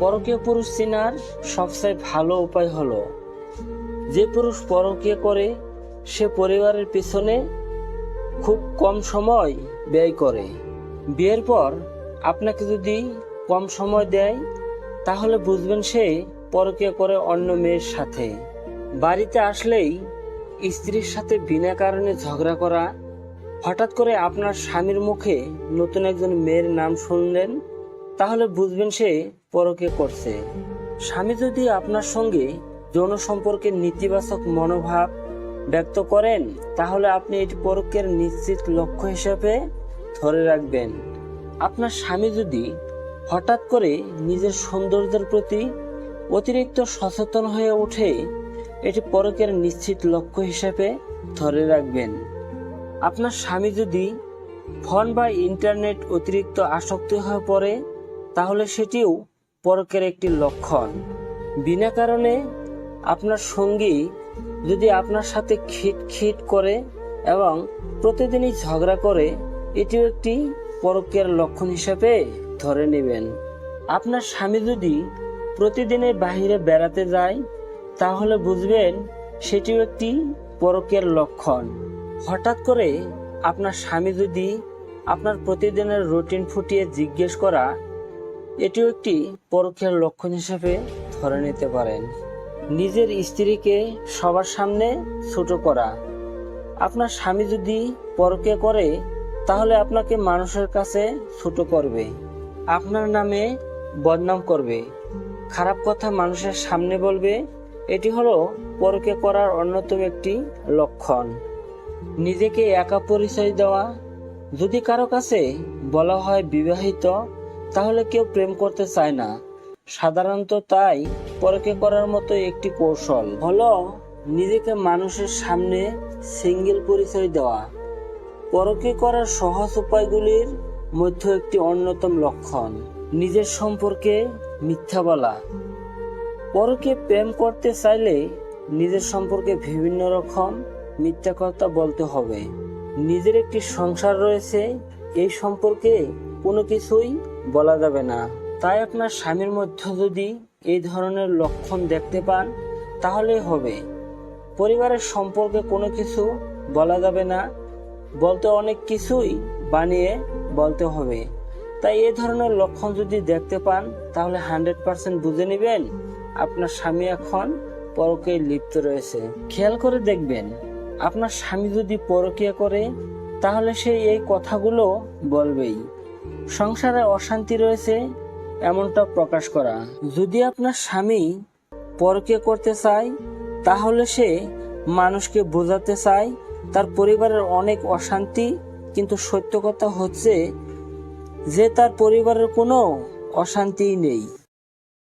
পরকীয় পুরুষ চেনার সবচেয়ে ভালো উপায় হলো, যে পুরুষ পরকীয় করে, সে পরিবারের পিছনে খুব কম সময় ব্যয় করে। বিয়ের পর আপনাকে যদি কম সময় দেয়, তাহলে বুঝবেন সে পরকীয় করে অন্য মেয়ের সাথে। বাড়িতে আসলেই স্ত্রীর সাথে বিনা কারণে ঝগড়া করা, হঠাৎ করে আপনার স্বামীর মুখে নতুন একজন মেয়ের নাম শুনলেন তাহলে বুঝবেন সে পরকে করছে। স্বামী যদি আপনার সঙ্গে যৌন সম্পর্কে নেতিবাচক মনোভাব ব্যক্ত করেন, তাহলে আপনি এটি পরকের নিশ্চিত লক্ষ্য হিসেবে ধরে রাখবেন। আপনার স্বামী যদি হঠাৎ করে নিজের সৌন্দর্যের প্রতি অতিরিক্ত সচেতন হয়ে ওঠে, এটি পরকের নিশ্চিত লক্ষ্য হিসেবে ধরে রাখবেন। আপনার স্বামী যদি ফোন বা ইন্টারনেট অতিরিক্ত আসক্ত হয়ে পড়ে তাহলে সেটিও পরকের একটি লক্ষণ। বিনা কারণে আপনার সঙ্গী যদি আপনার সাথে খিট খিট করে এবং প্রতিদিনই ঝগড়া করে, এটিও একটি পরকের লক্ষণ হিসেবে ধরে নেবেন। আপনার স্বামী যদি প্রতিদিনের বাহিরে বেড়াতে যায়, তাহলে বুঝবেন সেটিও একটি পরকের লক্ষণ। হঠাৎ করে আপনার স্বামী যদি আপনার প্রতিদিনের রুটিন ফুটিয়ে জিজ্ঞেস করা এটিও একটি পরকের লক্ষণ হিসেবে ধরে নিতে পারেন। নিজের স্ত্রীকে সবার সামনে ছোট করা। আপনার স্বামী যদি পরকে করে, তাহলে আপনাকে মানুষের কাছে ছোট করবে। আপনার নামে বদনাম করবে। খারাপ কথা মানুষের সামনে বলবে, এটি হলো পরকে করার অন্যতম একটি লক্ষণ। নিজেকে একা পরিচয় দেওয়া। যদি কারও কাছে বলা হয় বিবাহিত তাহলে কেউ প্রেম করতে চায় না। সাধারণত তাই পরকে করার মতো একটি কৌশল হলো নিজেকে মানুষের সামনে সিঙ্গেল পরিচয় দেওয়া। পরকে করার সহজ উপায়গুলির মধ্যে একটি অন্যতম লক্ষণ, নিজের সম্পর্কে মিথ্যা বলা। পরকে প্রেম করতে চাইলে নিজের সম্পর্কে বিভিন্ন রকম মিথ্যা কথা বলতে হবে। নিজের একটি সংসার রয়েছে, এই সম্পর্কে কোনো কিছুই বলা যাবে না। তাই আপনার স্বামীর মধ্যে যদি এই ধরনের লক্ষণ দেখতে পান তাহলে হবে। পরিবারের সম্পর্কে কোনো কিছু বলা যাবে না। বলতে অনেক কিছুই বানিয়ে বলতে হবে। তাই এই ধরনের লক্ষণ যদি দেখতে পান, তাহলে হান্ড্রেড পার্সেন্ট বুঝে নেবেন আপনার স্বামী এখন পরকে লিপ্ত রয়েছে। খেয়াল করে দেখবেন, আপনার স্বামী যদি পরকিয়া করে, তাহলে সে এই কথাগুলো বলবেই। সংসারে অশান্তি রয়েছে, এমনটা প্রকাশ করা। যদি আপনার স্বামী পরকে করতে চায়, তাহলে সে মানুষকে বোঝাতে চায়, তার পরিবারের অনেক অশান্তি, কিন্তু সত্য কথা হচ্ছে যে তার পরিবারের কোনো অশান্তিই নেই।